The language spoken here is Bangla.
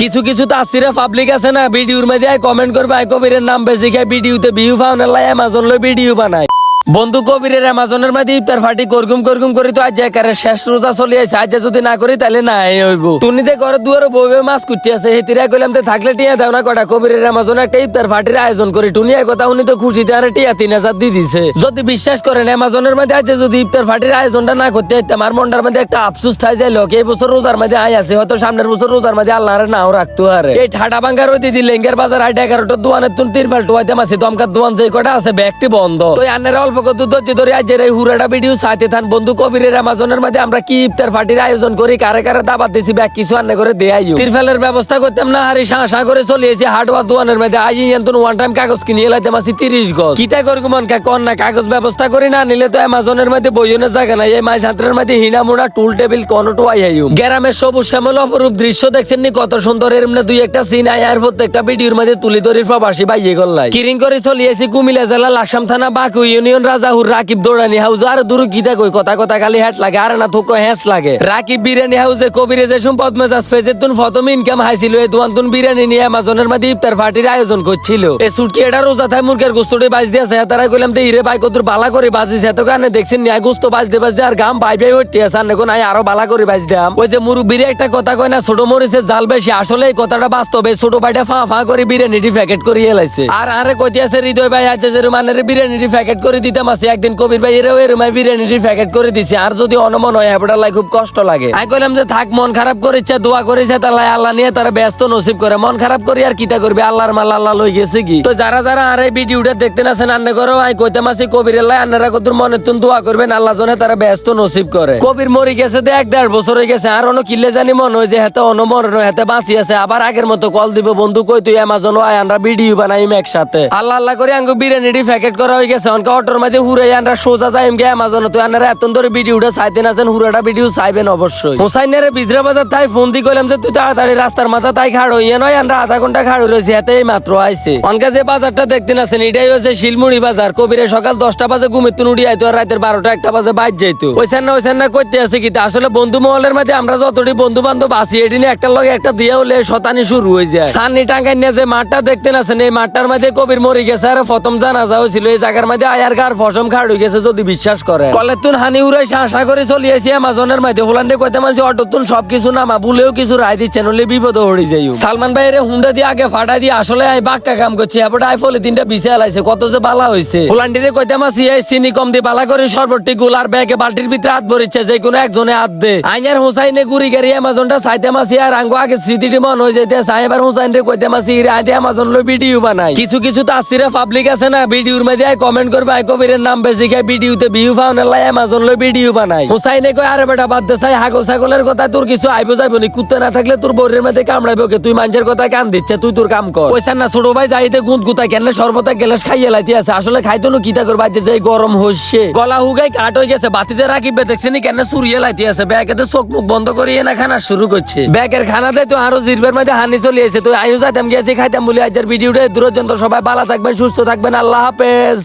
কিছু কিছু তাসিরা পাবলিক আছে না, ভিডিওর মধ্যে কমেন্ট করবে আই কবিরের নাম বেশি খায় ভিডিওতে ভিউ পাওয়ার লাই অ্যামাজন লো ভিডিও বানায়। বন্ধু কবিরের অ্যামাজনের মধ্যে ইফতার ফাটি করগুম করগুম করি তো আজ একারে শেষ রোজা চলে আছে আজ যদি না করি তাহলে না হইব। তুমি টুনিতে ঘরে দুয়ারে বউবে মাছ কুটি আছে হেতিরা কইলাম তে থাকলে টিয়া দাও না কটা। কবিরের অ্যামাজনে একটা ইফতার ফাটির আয়োজন করি। টুনি এক কথা, উনি তো খুশিতে আরে টিয়া তিন হাজার দিয়ে দিছে। যদি বিশ্বাস করেন, অ্যামাজনের মধ্যে আজ যদি ইফতার ফাটির আয়োজনটা না করতে হইতাম আমার মনটার মধ্যে একটা আফসুস থাই যায় লোক এই বছর রোজার মধ্যে আয় আছে, হয়তো সামনের বছর রোজার মধ্যে আল্লাহ নাও রাখতো আর। এই ঠাটা বাঙ্গার ওই দিদি লেঙ্গের বাজার আট এগারোটা দোয়ানের তুন তিরপাল টোয়াইতে মাসি দমকার দোয়ান যে কটা আছে, ব্যাগটি বন্ধ। তো আনের অল্প কত ধৈর্য ধরে আজ এই হুরাটা ভিডিও সাথে থান। বন্ধু কবিরের আমরা কি ইফতার পার্টির আয়োজন করি, কারে কারে দিছি, ব্যাগ কিছু আন্নে করে দেয়াইও তিরফালের ব্যবস্থা করতাম না শাঁ শাঁ করে চলে এসে হাটওয়ার দোয়ানের মধ্যে আই এন্তন ওয়ান টাইম কাগজ কিনে তিরিশ গজ। কিতা করি মন কন না, কাগজ ব্যবস্থা করি না, নিলে তো অ্যামাজনের মধ্যে বইজনের জায়গা নাই। এই মাই ছাত্রের মধ্যে হিনা টুল টেবিল কোনটো আই গ্রামের সবুজ শ্যামল অপরূপ দৃশ্য দেখছেন নি? কত সুন্দর এর দুই একটা সিন আই আর প্রত্যেকটা ভিডিওর মধ্যে তুলি ধরি প্রবাসী বাইয়ে গল্লাই কিরিং করে চলে এসে কুমিল্লা জেলা লাকসাম থানা বাকু ইউনিয়ন রাজাহুর রাকিব দৌড়ানি হাউস আর দূর গীতা কই কথা কথা খালি হ্যাট লাগে, আর না থুকো হ্যাস লাগে। রাকিব বিরিয়ানি হাউসে কবিরে যে সম্পদ মেজাজ ফেজে তুন ফতম ইনকাম হাইছিল, এই দুয়ান তুন বিরিয়ানি নিয়ে অ্যামাজনের মধ্যে ইফতার পার্টির আয়োজন করছিল। এই সুটকি এটা রোজা থাই মুরগের গোস্তটি বাজ দিয়েছে তারা কইলাম তো ইরে ভাই কতুর বালা করে বাজিস, এত কারণে দেখছেন নিয়ে গোস্ত বাজ দে বাজ দে, আর গাম পাই পাই উঠতে আছে আর আই আরও বালা করে বাজ দাম ওই যে মুরব্বিরে একটা কথা কয় না, ছোট মরিচে জাল বেশি, আসলে এই কথাটা বাস্তবে ছোট ভাইটা ফা ফা করে বিরিয়ানিটি প্যাকেট করে এলাইছে আর আরে কইতে আছে, হৃদয় ভাই, আজ যে রুমানের বিরিয়ানিটি প্যাকেট করে দিতাম আছে, একদিন কবির ভাই এরও বিরিয়ানিটি প্যাকেট করে দিছে। আর যদি অনমন হয় লাই খুব কষ্ট লাগে। কইলাম যে থাক, মন খারাপ করেছে, দোয়া করেছে আল্লাহ নিয়ে তারা ব্যস্ত নসিব করে। মন খারাপ করি আর কিতা করবে? আল্লাহর মাল আল্লাহ লই গেছে কি? তো যারা যারা আর এই ভিডিওটা দেখতে আন্নে করো কবির আল্লাহ আন্নারা কতুর মনে তুন দোয়া করবেন, আল্লাহ জনে তারা ব্যস্ত নসিব করে। কবির মরি গেছে দে এক দেড় বছর হয়ে গেছে, আর অন্য কিল্লে জানি মন হয় যে হেতে অনমর হেতে বাঁচি আছে। আবার আগের মতো কল দিব, বন্ধু, কই তুই অ্যামাজন আয়, আমরা ভিডিও বানাইম একসাথে। আল্লাহ আল্লাহ করে, আঙ্গু বিরিয়ানি প্যাকেট করা হয়ে গেছে অটোর মাঝে হুরাই আমরা সোজা যাইম গে অ্যামাজন তুই আনারা এত ধরে ভিডিওটা চাইতেন আছেন হুরাটা ভিডিও চাইবেন অবশ্যই। হুসাইনের বিজরা বাজার তাই ফোন দি কইলাম যে, তুই তাড়াতাড়ি রাস্তার মাথা তাই খাড় হইয়া নয় আমরা আধা ঘণ্টা খাড় রয়েছি এতে এই মাত্র আইছে। অনকা যে বাজারটা দেখতেন আছেন এটাই হচ্ছে শিলমুড়ি বাজার। কবিরে সকাল দশটা বাজে ঘুমে তুন উড়ি আইতো, আর রাতের বারোটা একটা বাজে বাইর যাইতো। ওইখান না ওইখান না করতে আছে কি আসলে বন্ধু মহলের মধ্যে আমরা যতটি বন্ধু বান্ধব আছি, এটি একটা লগে একটা দিয়ে হলে শতানি শুরু হয়ে যায়। সান্নি টাঙ্গাই নিয়ে যে মাঠটা দেখতেন আছেন এই মাঠটার মধ্যে কবির মরে গেছে, আর প্রথম জানাজা হয়েছিল, এই জায়গার মধ্যে আয়ার গার ফসম খাড় হয়ে গেছে যদি বিশ্বাস করে। হানি উড়াই আশা করে চলিয়েছি আমাজনের অটো তুন সবকিছু নামা কিছু রায় দিচ্ছেন হলে বিপদ হড়ি যাই সালমান ভাই রে হুন্ডা দিয়ে আগে দিয়ে আসলে আমি বাক্কা কাম করছি এবার আই ফলে তিনটা কত যে বালা হয়েছে এই চিনি কম দিয়ে বালা করে সর্বটি গুল আর ব্যাগে বালতির ভিতরে হাত ভরিচ্ছে, যে কোনো একজনে হাত দে। আইনার হুসাইনে গুড়ি গাড়ি অ্যামাজনটা চাইতে মাসি আর আঙ্গো আগে স্মৃতিটি মন হয়ে যেতে সাহেবার হুসাইন রে রে আইতে অ্যামাজন লো ভিডিও বানাই। কিছু কিছু তাসিরে পাবলিক আছে না, ভিডিওর মধ্যে আই কমেন্ট করবে, আই কবিরের নাম বেশি ভিডিওতে ভিউ লাই লো ভিডিও বানাই কই আরে বেটা, বাদ দে হাগল ছাগলের কথা তোর কিছু আইবো যাইবো নি। না থাকলে তোর মধ্যে কামড়াইবো কে? তুই মানুষের কথা কান দিচ্ছে, তুই তোর কাম কর। না, ছোট ভাই যাইতে গুঁত গুতা কেন সর্বতা গেলাস খাইয়ে লাইতে আছে। আসলে খাইতো না কিতা করবা? যে গরম হচ্ছে গলা হুগাই কাট হয়ে গেছে বাতিতে রাখিবে দেখছেন কেন সুরিয়ে লাইতে আছে। ব্যাগেতে চোখ মুখ বন্ধ করিয়ে না খানা শুরু করছে। ব্যাগের খানা দেয় তো আরও জিরবের মধ্যে হানি চলে এসে তো আয়ু যাইতাম, গিয়েছি, খাইতাম বলে, আজকের ভিডিওটা দূরজন সবাই ভালো থাকবেন, সুস্থ থাকবেন। আল্লাহ হাফেজ।